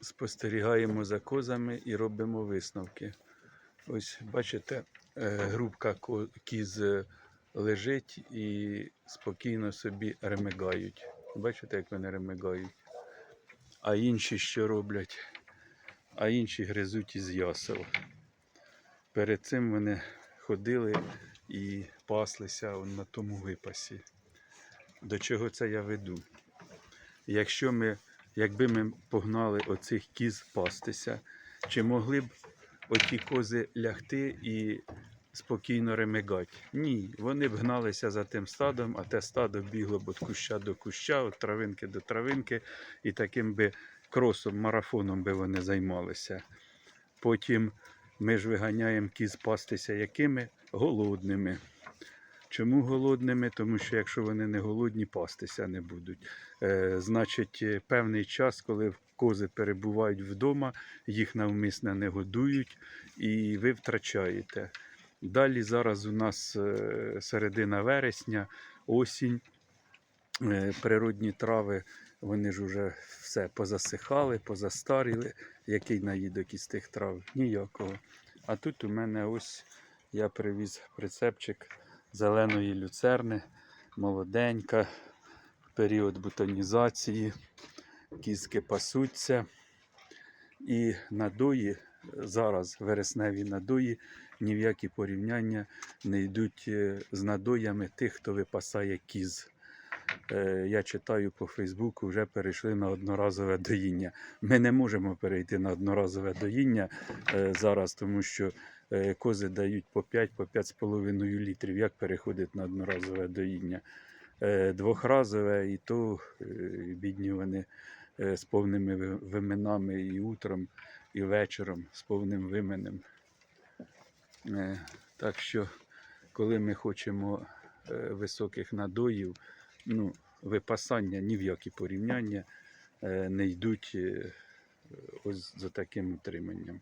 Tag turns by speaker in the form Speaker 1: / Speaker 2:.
Speaker 1: спостерігаємо за козами і робимо висновки. Ось бачите, е, грубка кіз е, лежить і спокійно собі ремигають. Бачите, як вони ремигають. А інші що роблять? А інші гризуть із ясел. Перед цим вони ходили і паслися на тому випасі. До чого це я веду? Якщо ми, якби ми погнали оцих кіз пастися, чи могли б оті кози лягти і спокійно ремигати? Ні, вони б гналися за тим стадом, а те стадо бігло б від куща до куща, від травинки до травинки, і таким би кросом, марафоном би вони займалися. Потім ми ж виганяємо кіз пастися якими? Голодними. Чому голодними? Тому що якщо вони не голодні, пастися не будуть. Е, значить, е, певний час, коли кози перебувають вдома, їх навмисно не годують і ви втрачаєте. Далі зараз у нас е, середина вересня, осінь, е, природні трави, вони ж вже все позасихали, позастаріли. Який наїдок із тих трав? Ніякого. А тут у мене ось я привіз прицепчик зеленої люцерни, молоденька, період бутонізації, кізки пасуться. І надої, зараз вересневі надої, ні в які порівняння не йдуть е, з надоями тих, хто випасає кіз. Е, Я читаю по Фейсбуку, вже перейшли на одноразове доїння. Ми не можемо перейти на одноразове доїння е, зараз, тому що кози дають по 5 по 5,5 літрів. Як переходить на одноразове доїння? Е, Двохразове, і то е, бідні вони е, з повними ви- виминами і утром, і вечором з повним вименем. Е, Так що, коли ми хочемо е, високих надоїв, ну, випасання ні в які порівняння е, не йдуть е, ось за таким утриманням.